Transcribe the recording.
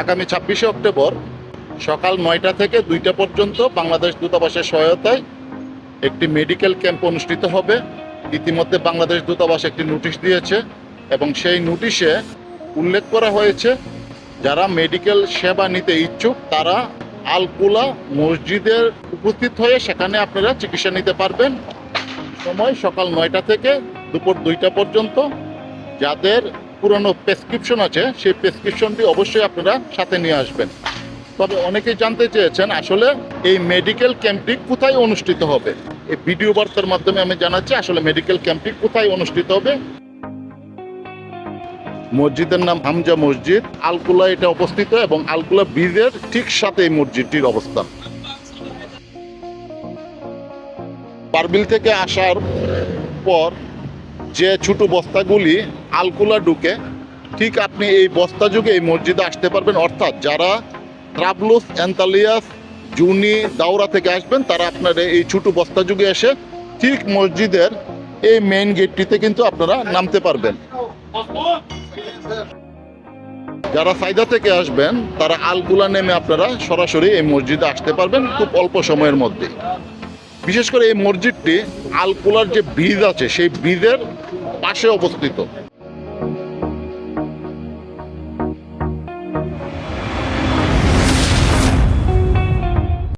আগামী ছাব্বিশে অক্টোবর সকাল নয়টা থেকে দুইটা পর্যন্ত বাংলাদেশ দূতাবাসের সহায়তায় একটি মেডিকেল ক্যাম্প অনুষ্ঠিত হবে। ইতিমধ্যে বাংলাদেশ দূতাবাস একটি নোটিশ দিয়েছে এবং সেই নোটিশে উল্লেখ করা হয়েছে, যারা মেডিকেল সেবা নিতে ইচ্ছুক তারা আলকুলা মসজিদের উপস্থিত হয়ে সেখানে আপনারা চিকিৎসা নিতে পারবেন। সময় সকাল নয়টা থেকে দুপুর দুইটা পর্যন্ত যাদের পুরনো প্রেসক্রিপশন আছে, সেই প্রেসক্রিপশনটি অবশ্যই আপনারা সাথে নিয়ে আসবেন। তবে অনেকেই জানতে চেয়েছেন আসলে এই মেডিকেল ক্যাম্পটি কোথায় অনুষ্ঠিত হবে? এই ভিডিও বার্তার মাধ্যমে আমি জানাচ্ছি আসলে মেডিকেল ক্যাম্পটি কোথায় অনুষ্ঠিত হবে। মসজিদের নাম হামজা মসজিদ, আলকুলা এটা অবস্থিত এবং আলকুলা ব্রিজের ঠিক সাথে এই মসজিদটির অবস্থান। পারবিল থেকে আসার পর যে ছোট বস্তাগুলি আলকুলা ঢুকে, ঠিক আপনি এই বস্তা যুগে এই মসজিদে আসতে পারবেন। অর্থাৎ যারা ট্রাবলুস অ্যান্তালিয়াস, জুনি দাউরা থেকে আসবেন, তারা আপনার এই ছোট বস্তা যুগে এসে ঠিক মসজিদের এই মেইন গেটটিতে কিন্তু আপনারা নামতে পারবেন। যারা সাইদা থেকে আসবেন, তারা আলকুলা নেমে আপনারা সরাসরি এই মসজিদে আসতে পারবেন খুব অল্প সময়ের মধ্যে। বিশেষ করে এই মসজিদটি আলকুলার যে ব্রিজ আছে, সেই ব্রিজের পাশে অবস্থিত